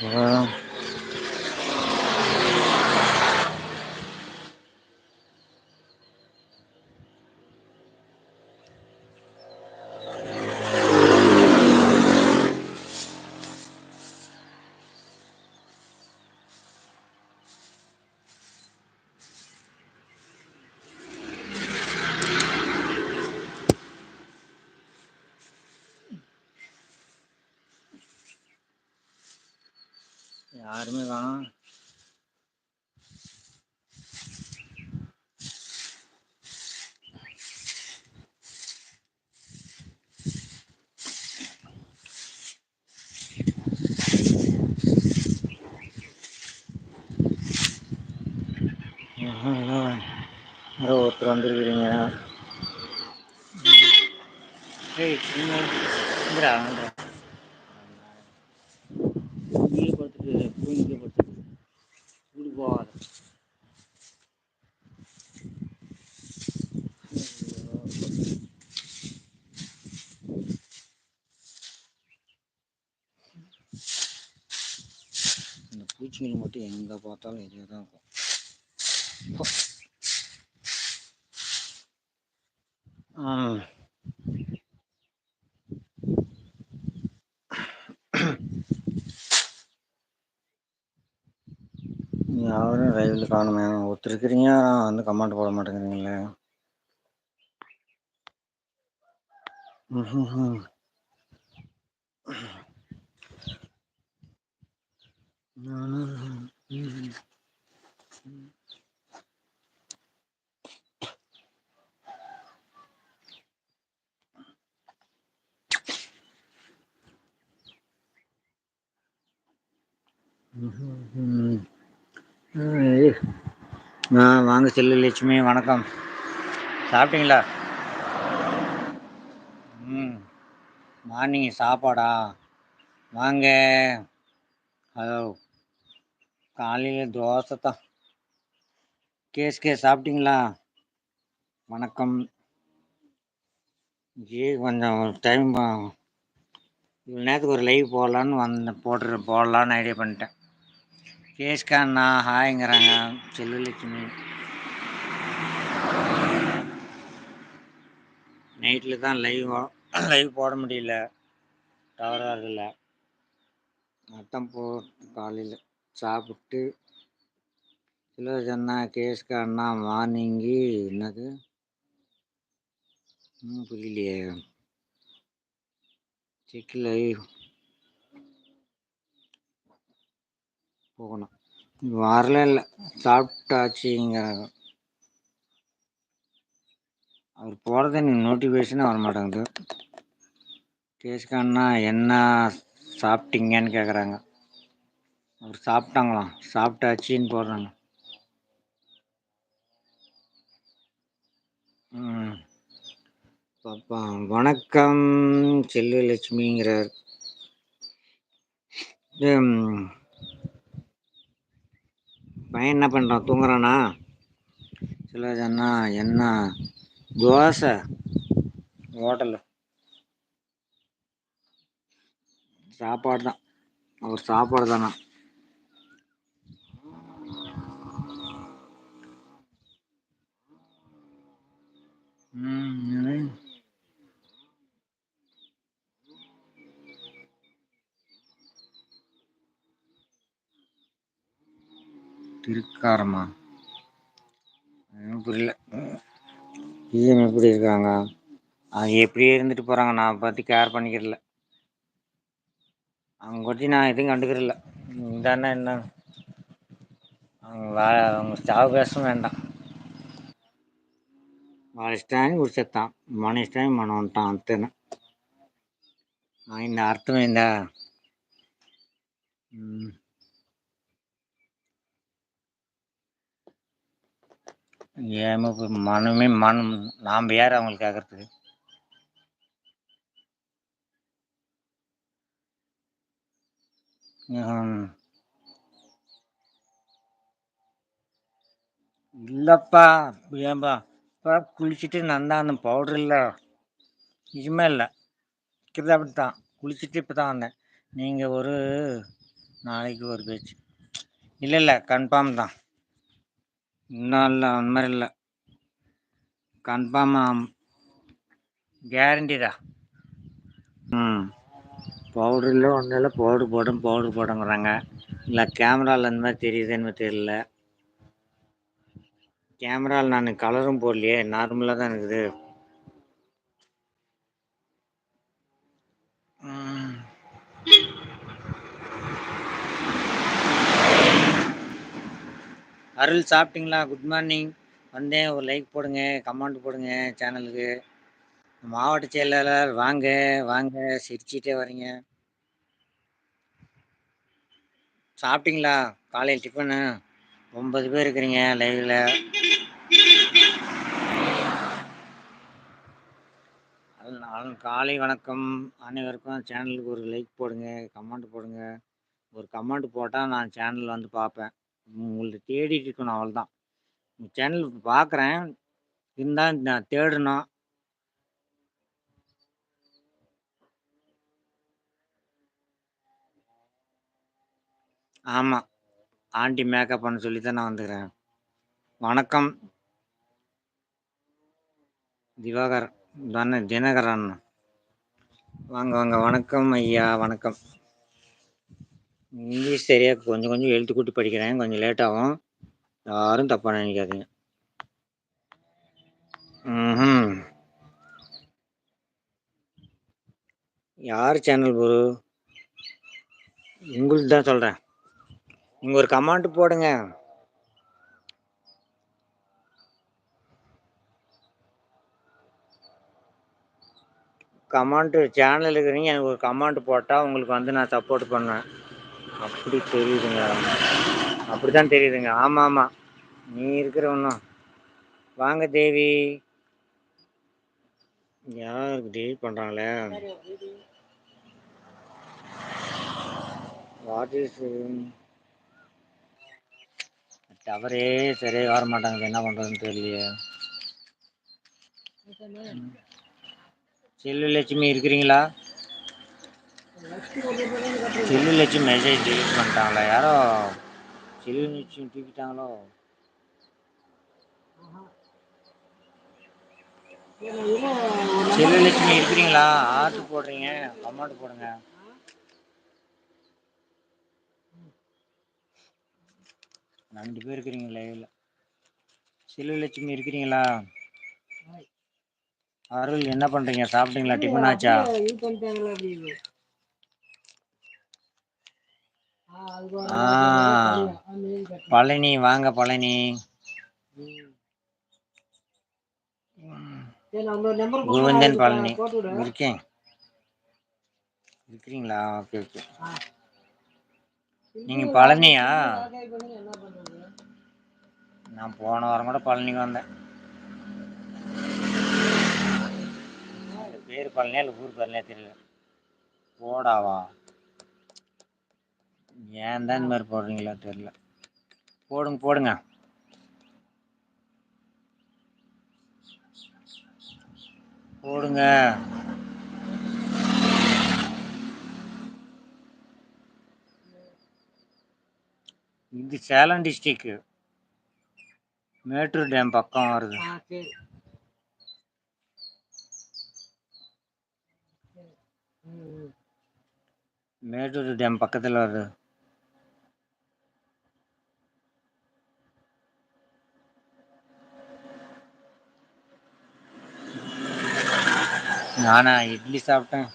Well. யாரோ ஒருத்தர் வந்துருக்கிறீங்க. ஏய் இந்திரா இந்திரா படுத்துட்டு தூங்கி படுத்துட்டு. வீடு போகாத இந்த பூச்சிகள் மட்டும் எங்கே பார்த்தாலும் இதே தான் இருக்கும். யாரும் ரயிலில் காணுமே. ஒருத்தர் இருக்கிறீங்க வந்து கமெண்ட் போட மாட்டேங்கிறீங்களே. ம்ஹும்ஹும். ஆ வாங்க செல்லு லட்சுமி வணக்கம். சாப்பிட்டீங்களா? ம். மார்னிங் சாப்பாடா? வாங்க. ஹலோ. காலையில் தோசை தான் கேஸ்கே சாப்பிட்டீங்களா? வணக்கம். ஜி கொஞ்சம் டைம் இவ்வளோ நேரத்துக்கு ஒரு லைவ் போடலான்னு வந்தேன் போட்டுரு போடலான்னு ஐடியா பண்ணிட்டேன். கேஸ்கா அண்ணா ஹாய்ங்கிறாங்க செல்லுலட்சுமி நைட்டில் தான் லைவ் லைவ் போட முடியல. டவராக இல்லை அதான் போ காலையில் சாப்பிட்டு சிலோஜ் அண்ணா கேஸ்கா அண்ணா மார்னிங்கு என்னது? புரியலையே. Check live. போகணும். வரல இல்லை. சாப்பிட்டாச்சுங்கிறாங்க அவர் போகிறத எனக்கு நோட்டிஃபிகேஷனே வர மாட்டேங்குது கேஸ்கா என்ன சாப்பிட்டீங்கன்னு கேட்குறாங்க அவர் சாப்பிட்டாங்களாம். சாப்பிட்டாச்சின்னு போடுறாங்க. பாப்பா வணக்கம். செல்வலட்சுமிங்கிறார். பையன் என்ன பண்ணுறான் தூங்குறானா? சிலஜன்னா என்ன? தோசை. ஹோட்டலில் சாப்பாடு தான் அவர் சாப்பாடு தானா ம், திருக்காரமா எனக்கு புரியல பிஎம் எப்படி இருக்காங்க அவங்க எப்படியே இருந்துட்டு போகிறாங்க நான் பற்றி கேர் பண்ணிக்கிறல அவங்க பற்றி நான் எதுவும் கண்டுக்கிறல இதானே என்ன அவங்க வே அவங்க ஸ்டாவ் பேசவும் வேண்டாம் వాళ్ళ ఇష్టానికి కూర్చేస్తాం మన ఇష్టానికి మనం ఉంటాం అంతేనా ఆయన అర్థమైందా ஏமா இப்போ மனமே மனம் நாம் யார் அவங்களுக்கு கேட்கறதுக்கு இல்லைப்பா ஏன்பா இப்போ குளிச்சுட்டு நான் தான் அந்த பவுடர் இல்லை. நிஜமே இல்லை. இருக்கிறது அப்படி தான் குளிச்சுட்டு இப்போ தான் வந்தேன். நீங்கள் ஒரு நாளைக்கு ஒரு பேச்சு இல்லை இல்லை கன்ஃபார்ம் தான். இன்னும் இல்லை அந்த மாதிரி இல்லை. கன்ஃபார்ம் கேரண்டி தான். ம். பவுடர் இல்லை ஒன்றும் இல்லை பவுடர் போடும் பவுடர் போடுங்கிறாங்க. இல்லை கேமராவில் அந்த மாதிரி தெரியுதுன்னு தெரியல. கேமராவில் நான் கலரும் போடலையே நார்மலாக தான் இருக்குது. அருள் சாப்பிட்டீங்களா? குட் மார்னிங் வந்தேன். ஒரு லைக் போடுங்க கமெண்ட் போடுங்க சேனலுக்கு மாவட்ட செயலாளர் வாங்க வாங்க சிரிச்சிட்டே வரீங்க. சாப்பிட்டீங்களா? காலையில் டிஃபனு ஒன்பது பேர் இருக்கிறீங்க லைவில் காலை வணக்கம். அனைவருக்கும் சேனலுக்கு ஒரு லைக் போடுங்க கமெண்ட் போடுங்க. ஒரு கமெண்ட் போட்டால் நான் சேனல் வந்து பார்ப்பேன். உங்களை தேடிட்டு இருக்கணும் அவ்வளோதான் சேனல் பார்க்குறேன் இருந்தால் நான் தேடணும் ஆமாம் ஆண்டி மேக்கப் பண்ண சொல்லி தான் நான் வந்துக்கிறேன். வணக்கம். திவாகர் தானே தினகரன். வாங்க வாங்க. வணக்கம் ஐயா வணக்கம். இங்கிலீஷ் சரியாக கொஞ்சம் கொஞ்சம் எழுத்து கூட்டி படிக்கிறேன். கொஞ்சம் லேட் ஆகும். யாரும் தப்பாக நினைக்காதீங்க. ம் யார் சேனல் குரு உங்களுக்கு தான் சொல்கிறேன் நீங்கள் ஒரு கமெண்ட் போடுங்க. கமெண்ட் சேனல் இருக்கிறீங்க எனக்கு ஒரு கமெண்ட் போட்டால் உங்களுக்கு வந்து நான் சப்போர்ட் பண்ணுவேன். அப்படி தெரியுதுங்க. அப்படி தான் தெரியுதுங்க. ஆமாம் ஆமாம் நீ இருக்கிற ஒன்றும் வாங்க தேவி. யாருக்கு தேவி பண்ணுறாங்களே வாட் இஸ் டவரே சரியாக வர மாட்டாங்க என்ன பண்ணுறதுன்னு தெரியலையே. செல்லு லட்சுமி இருக்கிறீங்களா? செல்லு லட்சுமி மெசேஜ் டெலிட் பண்ணிட்டாங்களா. யாரோ செல்லு லட்சுமி தூக்கிட்டாங்களோ? செல்லு லட்சுமி இருக்கிறீங்களா? ஆர்டர் போடுறீங்க. கமெண்ட் போடுங்க. ரெண்டு பேர் இருக்கிறீங்க இல்லை செல்லு லட்சுமி இருக்கிறீங்களா? அருள் என்ன பண்றீங்க? சாப்பிட்டீங்களா? டிஃபன் ஆச்சா ஆ பழனி வாங்க பழனி. கோவிந்தன் பழனி. இருக்கேன். இருக்கிறீங்களா? Okay okay. நீங்க பழனியா? நான் போன வாரம் கூட பழனிக்கு வந்தேன். பேர் பழனியா இல்லை ஊர் பழனியா தெரியல. போடாவா? ஏன் தான் இந்த மாதிரி போடுறீங்களா தெரியல. போடுங்க போடுங்க. போடுங்க. இது சேலம் டிஸ்ட்ரிக்ட் மேட்டூர் டேம் பக்கம் வருது. மேட்டூர் டேம் பக்கத்தில் வருது. நானா இட்லி சாப்பிட்டேன்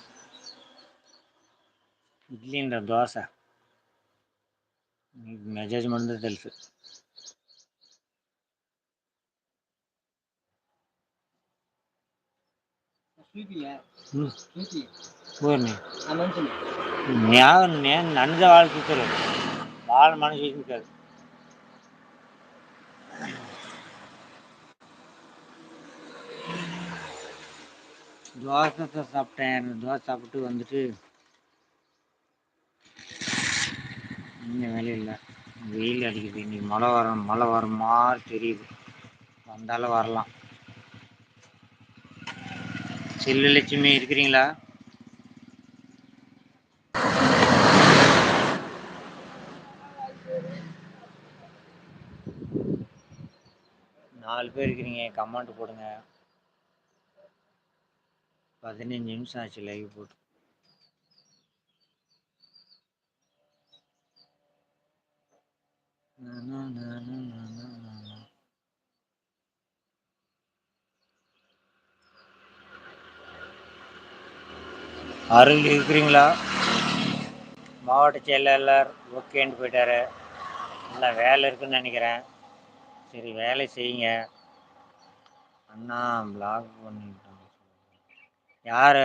இட்லின்ற தோசை மெசேஜ் மட்டும் తెలుసు ఊరిని నేను నేను నన్ను వాళ్ళు చూస్తారు వాళ్ళ మనసు చూసారు தோசை தான் சாப்பிட்டேன். தோசை சாப்பிட்டு வந்துட்டு இங்கே வேலை இல்லை. வெயில் அடிக்குது. இன்னைக்கு மழை வர மழை வர தெரியுது. வந்தாலும் வரலாம். செல்லு லட்சுமி இருக்கிறீங்களா? நாலு பேர் இருக்கிறீங்க. கமெண்ட் போடுங்க. பதினஞ்சு நிமிஷம் ஆச்சு லைவ் போட்டு. அருள் இருக்கிறீங்களா? மாவட்ட செயலாளர் ஓகேன்னு போயிட்டாரு. எல்லாம் வேலை இருக்குன்னு நினைக்கிறேன். சரி வேலை செய்யுங்க. அண்ணா பிளாக் பண்ணி யார்?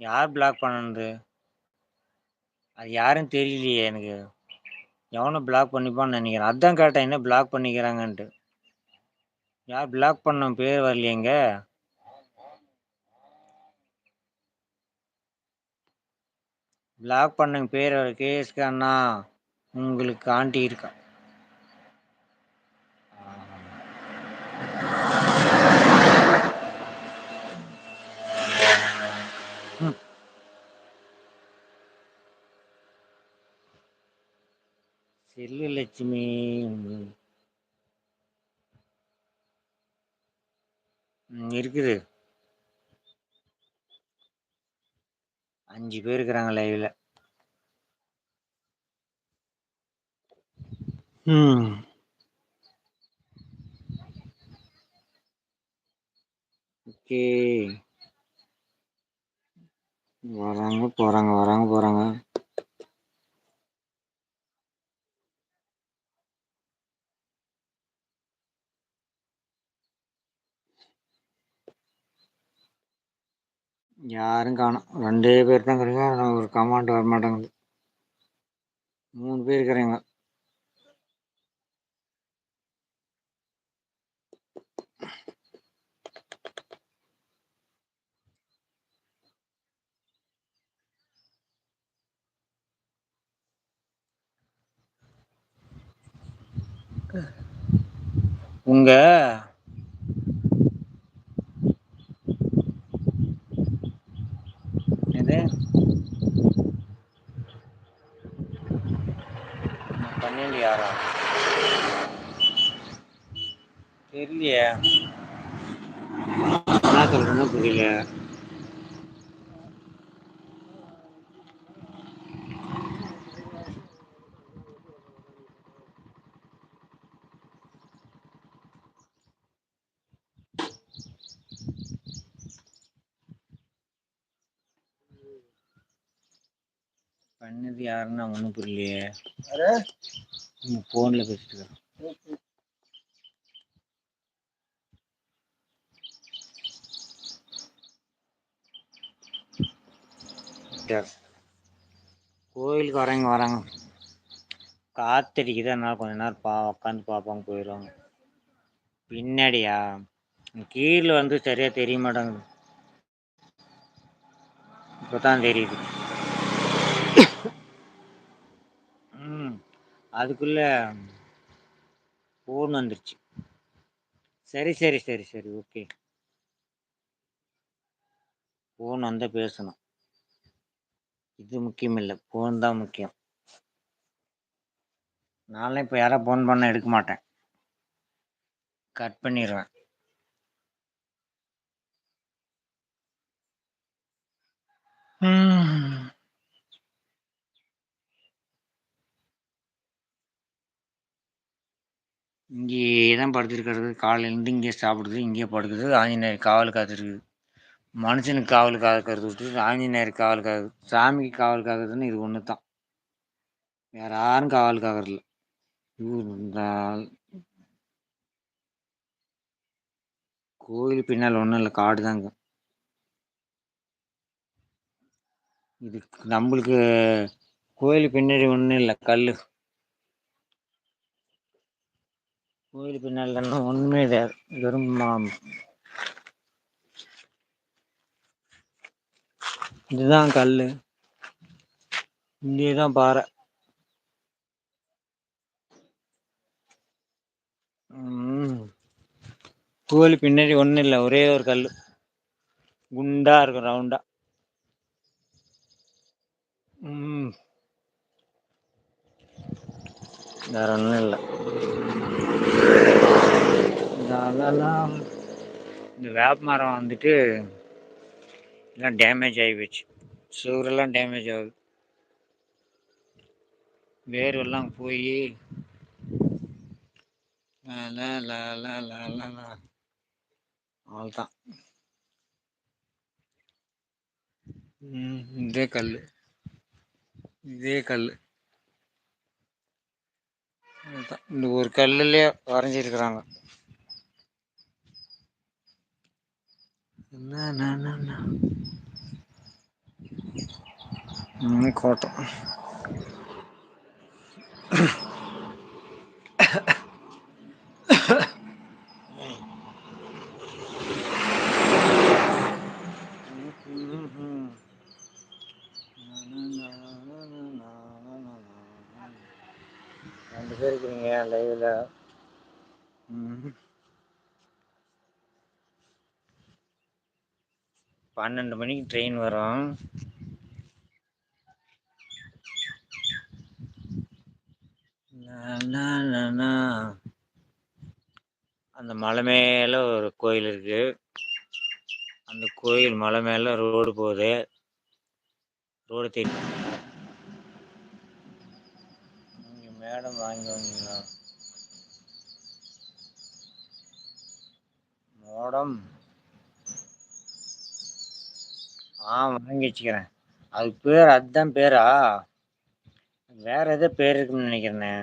யார் பிளாக் பண்ணது? அது யாருன்னு தெரியலையே எனக்கு. எவனை பிளாக் பண்ணிப்பான்னு நினைக்கிறேன். அதான் கேட்டேன் என்ன பிளாக் பண்ணிக்கிறாங்கன்ட்டு. யார் பிளாக் பண்ண பேர் வரலையேங்க பிளாக் பண்ண பேர் வர கேஎஸ்கே அண்ணா உங்களுக்கு ஆண்டி இருக்கா ம். செல்லலட்சுமி இருக்குது. அஞ்சு பேர் இருக்கிறாங்க லைவ்ல ம். ஓகே. வராங்க போறாங்க வராங்க போறாங்க. யாரும் காணோம். ரெண்டே பேர் தான் இருக்கிறீங்க ஒரு கமாண்ட் வர மாட்டேங்குது. மூணு பேர் இருக்கிறீங்க. உங்க இது பன்னெண்டு யாரா தெரியலையே சொல்றேன்னு புரியல. பண்ணது யாருன்னா ஒன்றும் புரியலையே. ஃபோனில் பேசிட்டு இருக்கேன். சரி. கோயிலுக்கு வரவங்க வராங்க. காத்தடிக்குது அதனால கொஞ்ச நேரம் பா உட்காந்து பார்ப்பாங்க போயிடுவாங்க. பின்னாடியா? கீழே வந்து சரியா தெரிய மாட்டேங்குது. இப்போதான் தெரியுது. ம் அதுக்குள்ள ஃபோன் வந்துருச்சு. சரி சரி சரி சரி ஓகே ஃபோன் வந்தால் பேசணும். இது முக்கியம் இல்லை ஃபோன் தான் முக்கியம். நான்லாம் இப்போ யாராவது ஃபோன் பண்ண எடுக்க மாட்டேன். கட் பண்ணிடுவேன் இங்கே தான் படுத்துருக்கிறது. காலையிலேருந்து இங்கே சாப்பிடுது இங்கேயே படுக்குது ஆஞ்சநேயர் காவல் காத்துருக்குது. மனுஷனுக்கு காவலுக்காக காக்கிறது விட்டு ஆஞ்சநேயர் காவலுக்காக சாமிக்கு காவலுக்காகிறதுன்னு இது ஒன்று தான் வேற யாரும் காவல் காக்கறதில்ல. கோயில் பின்னால் ஒன்றும் இல்லை காடு தாங்க இது நம்மளுக்கு கோயில் பின்னாடி ஒன்றும் இல்லை கல் கோயில் பின்னால் ஒன்றுமே கிடையாது வெறும் இதுதான் கல் இங்கே தான் பாறை கோழி பின்னாடி ஒன்றும் இல்லை ஒரே ஒரு கல் குண்டா இருக்கும் ரவுண்டா வேற ஒன்றும் இல்லை. அதெல்லாம் இந்த வேப்ப மரம் வந்துட்டு எல்லாம் டேமேஜ் ஆகிப்போச்சு சுவரெல்லாம் டேமேஜ் ஆகுது. வேர்வெல்லாம் போய் அவ்வளோதான் இதே கல் இதே கல் இந்த ஒரு கல்லுலயே வரைஞ்சிருக்கிறாங்க. கோட்டை ரெண்டு பேர் இருக்கிறீங்க லைவ்ல பன்னெண்டு மணிக்கு ட்ரெயின் வரும். அந்த மலை மேலே ஒரு கோயில் இருக்கு. அந்த கோயில் மலை மேலே ரோடு போகுது. ரோடு தேடி மேடம் வாங்கி வந்தீங்களா மேடம். ஆ வாங்கி வச்சுக்கிறேன். அது பேர் அதுதான் பேரா? வேற எதோ பேர் இருக்குன்னு நினைக்கிறேண்ணே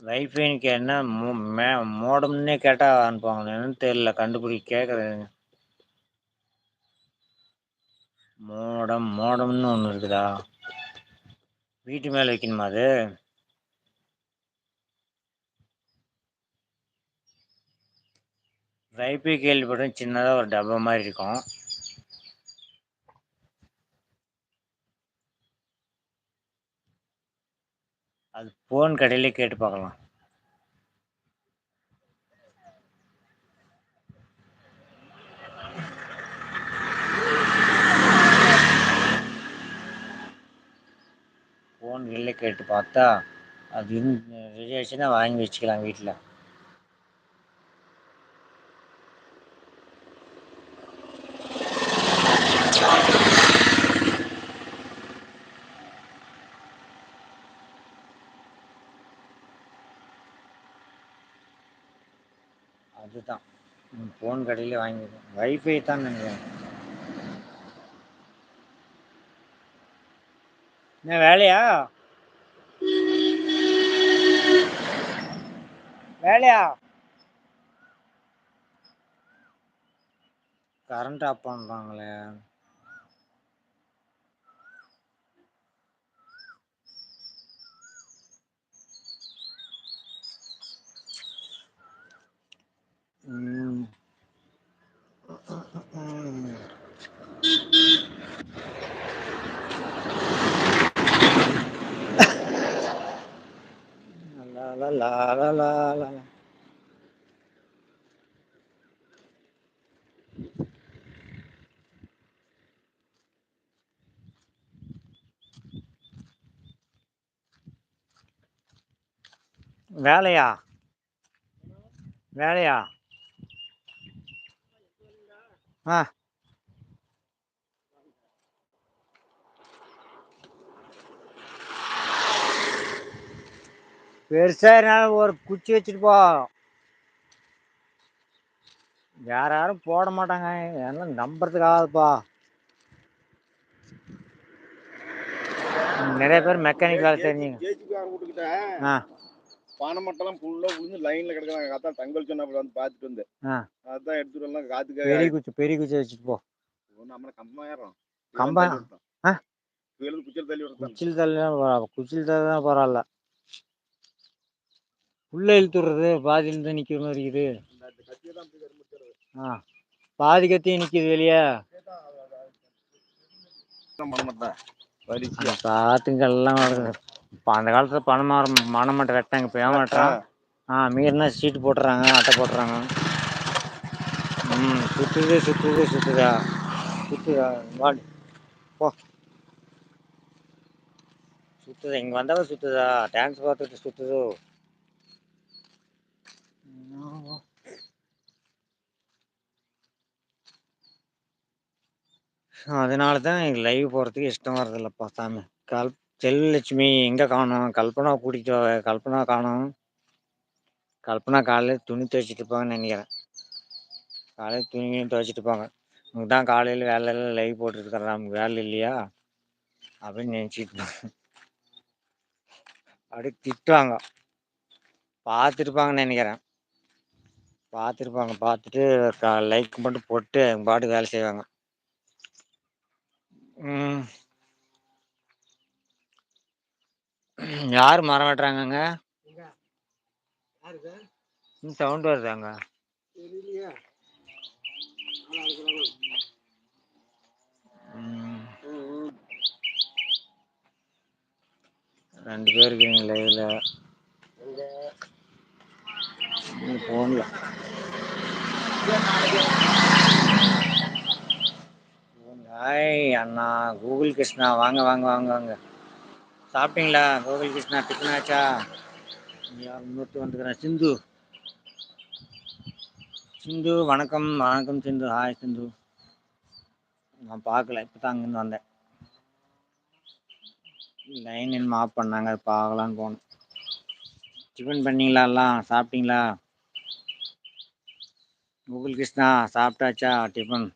வைஃபைன்னு என்ன மோடம்னே கேட்டால் அனுப்புவாங்கன்னு என்னன்னு தெரியல கண்டுபிடி கேட்குறேங்க மோடம் மோடம்னு ஒன்று இருக்குதா? வீட்டு மேலே வைக்கணுமா அது? வைஃபை கேள்விப்படும் சின்னதாக ஒரு டப்பா மாதிரி இருக்கும். அது ஃபோன் கடையிலே கேட்டு பார்க்கலாம். ஃபோன் கடையில் கேட்டு பார்த்தா அது ரெடி ஆச்சுன்னா வாங்கி வச்சுக்கலாம் வீட்டில் அதுதான் ஃபோன் கடையில் வாங்கிடுவேன் வைஃபை தான் நினைக்கிறேன். என்ன வேலையா? வேலையா? கரண்ட் ஆஃப் பண்ணுறாங்களே வேலையா? வேலையா? ஆ. பெருசா இருந்தாலும் ஒரு குச்சி வச்சுட்டு போ. வேற யாரும் போட மாட்டாங்க. எல்லாம் நம்புறதுக்கு ஆகுதுப்பா. நிறைய பேர் மெக்கானிக் வேலை தெரிஞ்சுங்க ஆ. பானை மட்டெல்லாம் ஃபுல்லா விழுந்து லைன்ல கிடக்குறாங்க. அதான் தங்கல் சொன்னாப்புல வந்து பார்த்துட்டு வந்து. அதான் எடுத்துட்டு வரலாம். காத்துக்காக பெரிய குச்சி பெரிய குச்சி வச்சுட்டு போ. நம்ம கம்பம் ஏறோம் கம்பம்? குச்சியில் தள்ளி குச்சில் தள்ளி குச்சில் தள்ளி பரவாயில்ல. உள்ள இழுத்து விடுறது பாதியில இருந்து நிக்கிற மாதிரி இருக்குது. தான் ஆ. பாதி கத்தி நிக்குது வெளியே. எல்லாம் வருது இப்போ அந்த காலத்தில் பணமாக மட்டும் வெட்டாங்க இப்போ ஏமாட்டான் ஆ மீறினா சீட்டு போட்டுறாங்க அட்டை போடுறாங்க ம் சுற்றுது சுற்றுது சுற்றுதா சுற்றுதா வாடி போ. சுற்றுது இங்கே வந்தாவே சுற்றுதா டான்ஸ் பார்த்துட்டு சுற்றுதோ அதனால தான் எனக்கு லைவ் போகிறதுக்கு இஷ்டம் வரதில்லப்பா சாமி. கால் செல்வலட்சுமி எங்கே காணும்? கல்பனா கூட்டிகிட்டு வா கல்பனா காணும். கல்பனா காலையில் துணி துவைச்சிட்டு இருப்பாங்கன்னு நினைக்கிறேன். காலையில் துணியும் துவைச்சிட்டு இருப்பாங்க. உனக்கு தான் காலையில் வேலையில் லைவ் போட்டுருக்கிறேன் நமக்கு வேலை இல்லையா? அப்படின்னு நினச்சிட்டு இருப்பாங்க. அப்படியே திட்டுவாங்க. பார்த்துருப்பாங்கன்னு நினைக்கிறேன். பார்த்துருப்பாங்க. பார்த்துட்டு லைக் மட்டும் போட்டு பாட்டு வேலை செய்வாங்க ம் யார் மரம் வெட்டுறாங்கங்க சவுண்ட் வருதாங்க. ரெண்டு பேர் இருக்கீங்க லைவ்ல. ஃபோனில் ஹாய் அண்ணா. கூகுள் கிருஷ்ணா. வாங்க வாங்க வாங்க வாங்க. சாப்பிட்டீங்களா? கூகுள் கிருஷ்ணா டிஃபன் யார் இன்னொருத்தர் வந்துக்கிறேன். சிந்து. சிந்து வணக்கம். வணக்கம் சிந்து. ஹாய் சிந்து. நான் பார்க்கல. இப்போ தான் அங்கேருந்து வந்தேன். லைன் என்ன ஆஃப் பண்ணாங்க? அது பார்க்கலான்னு போனேன் டிஃபன் பண்ணீங்களா எல்லாம்? சாப்பிட்டீங்களா? கூகுள் கிருஷ்ணா சாப்பிட்டாச்சா டிஃபன்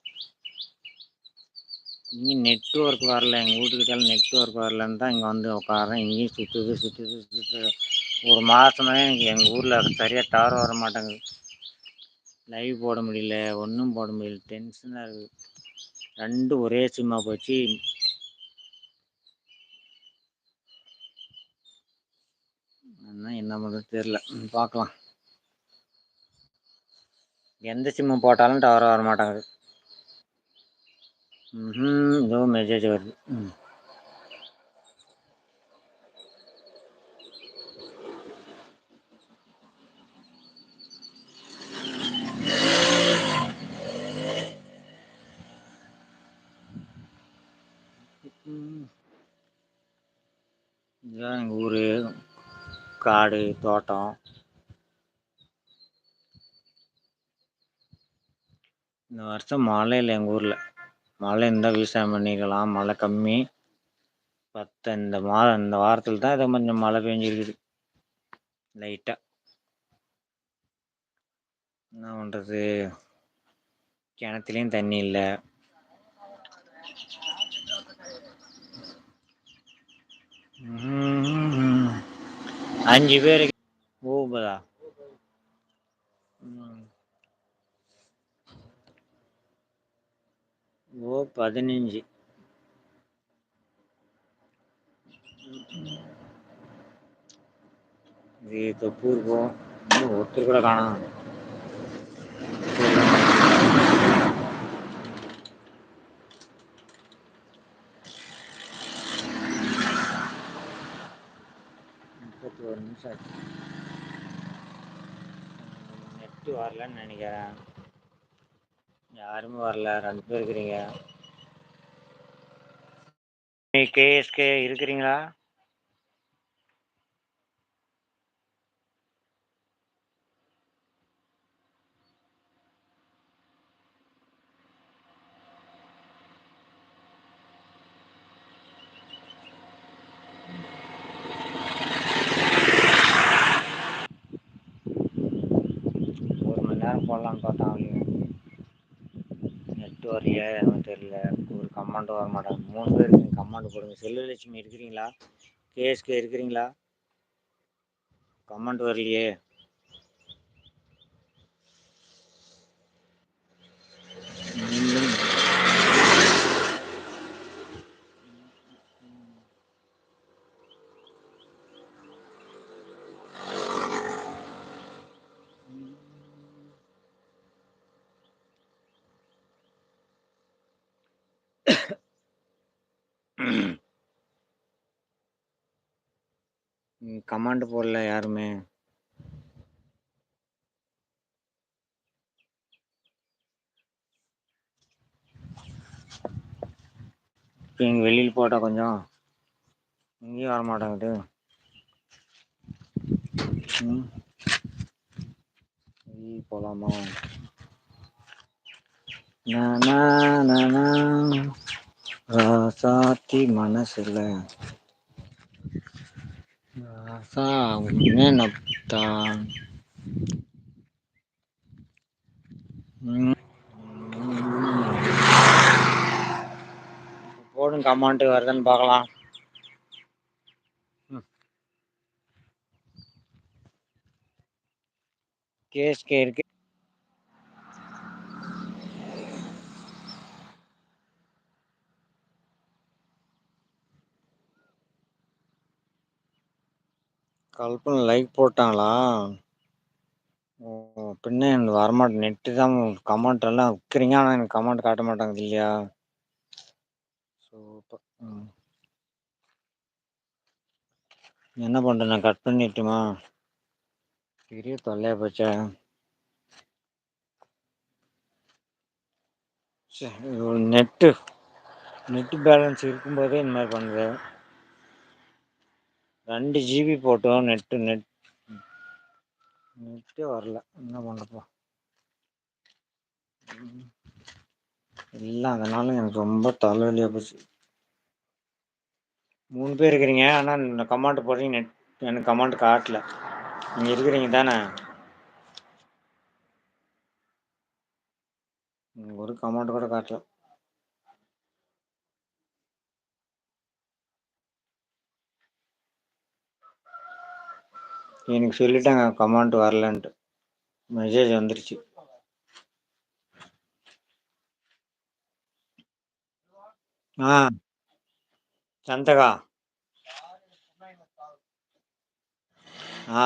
இங்கே நெட்ஒர்க் வரல. எங்கள் வீட்டுக்கிட்ட நெட்ஒர்க் வரலன்னு தான் இங்கே வந்து உட்காறேன் இங்கேயும் சுற்றுது சுற்றுது சுற்றுது ஒரு மாதமே எனக்கு எங்கள் ஊரில் சரியாக டவர் வர மாட்டேங்குது. லைவ் போட முடியல ஒன்றும் போட முடியல. டென்ஷனாக இருக்குது ரெண்டும் ஒரே சிம்மாக போச்சு. என்ன பண்ணுறது தெரில பார்க்கலாம் எந்த சிம்மு போட்டாலும் டவர் வர மாட்டேங்குது. ம் ஏதோ மெசேஜ் வருது. ம். இதுதான் எங்கள் ஊர். காடு தோட்டம். இந்த வருஷம் மழை இல்லை எங்கள் ஊரில். மழை இருந்தால் விவசாயம் பண்ணிக்கலாம் மழை கம்மி. பத்து இந்த மா இந்த வாரத்தில் தான் இதை கொஞ்சம் மழை பெஞ்சிருக்குது. லைட்டாக என்ன பண்ணுறது கிணத்துலேயும் தண்ணி இல்லை. அஞ்சு பேருக்கு. ஓபதா ம். ஓ பதினஞ்சு. இது தொப்பூர் போ இன்னும் ஒருத்தர் கூட காணும். முப்பத்தி ஒரு நிமிஷம் ஆச்சு. நெட்டு வரலன்னு நினைக்கிறேன். யாருமே வரல. ரெண்டு பேர் இருக்கிறீங்க. கேஎஸ்கே இருக்கிறீங்களா ஒரு மணி நேரம் போடலான்னு பார்த்தா அவளையும் நெட் தெரியல. ஒரு கமாண்டும் வர மாட்டாங்க மூணு பேர் இருக்கீங்க. கமாண்டு போடுங்க. செல்வலட்சுமி இருக்கிறீங்களா? கேஎஸ்கே இருக்கிறீங்களா? கமாண்ட் வரலையே. கமாண்ட் போடல யாருமே. இப்போ வெளியில் போட்டால் கொஞ்சம் இங்கேயும் வர மாட்டேங்குது. வெளியில் போகலாமா நா. ராசாத்தி மனசுல. ராசா நினத்தான் போடும் கமாண்ட் வருதுன்னு பார்க்கலாம் கேஸ்கே இருக்கு. கல்பனை லைக் போட்டாங்களா? ஓ பின்ன எனக்கு வரமாட்டேன். நெட்டு தான் கமெண்ட் எல்லாம் வைக்கிறீங்க. ஆனால் எனக்கு கமெண்ட் காட்ட மாட்டாங்க இல்லையா? சூப்பர் ம். என்ன பண்ணுறேன் நான் கட் பண்ணிட்டுமா? பெரிய தொல்லையா போச்சா. நெட்டு நெட்டு பேலன்ஸ் இருக்கும்போதே இந்த மாதிரி பண்ணுது ரெண்டு ஜிபி போட்டோம் நெட்டு நெட் நெட்டே வரல. என்ன பண்ணுறப்போ இல்லை அதனால எனக்கு ரொம்ப தலைவலியாக போச்சு. மூணு பேர் இருக்கிறீங்க ஆனால் இந்த கமாண்ட் போடுறீங்க நெட் எனக்கு கமாண்ட் காட்டல. நீங்கள் இருக்கிறீங்க தானே? ஒரு கமாண்ட் கூட காட்டல. எனக்கு சொல்லிட்டாங்க கமாண்ட் வரலன்ட்டு மெசேஜ் வந்துருச்சு ஆ சந்தகா ஆ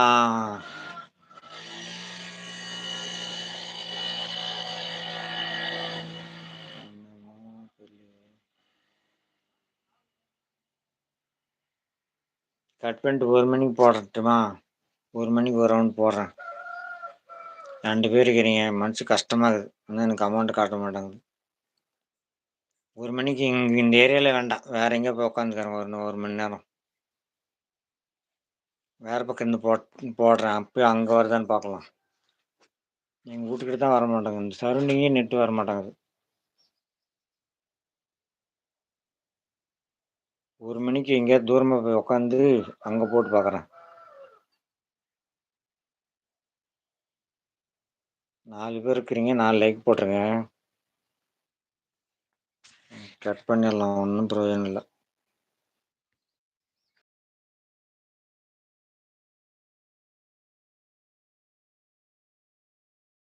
கட் பண்ணிட்டு ஒரு மணிக்கு போடட்டுமா ஒரு மணிக்கு ஒரு ரவுண்ட் போடுறேன். ரெண்டு பேர் இருக்கிறீங்க மனசு கஷ்டமாக இருக்குது. ஆனால் எனக்கு அமௌண்ட் காட்ட மாட்டாங்குது ஒரு மணிக்கு இங்கே இந்த ஏரியாவில் வேண்டாம். வேற எங்கே போய் உட்காந்துக்கிறேன் ஒரு ஒரு மணி நேரம். வேறு பக்கம் இருந்து போட் போடுறேன். அப்போ அங்கே வருதான்னு பார்க்கலாம். எங்கள் வீட்டுக்கிட்ட தான் வர மாட்டாங்க. இந்த சரௌண்டிங்கே நெட்டு வர மாட்டாங்குது ஒரு மணிக்கு எங்கேயாவது தூரமாக போய் உட்காந்து அங்கே போட்டு பார்க்குறேன். நாலு பேர் இருக்கிறீங்க நாலு லைக் போட்டுருங்க. கட் பண்ணிடலாம் ஒன்றும் பிரயோஜனம் இல்லை.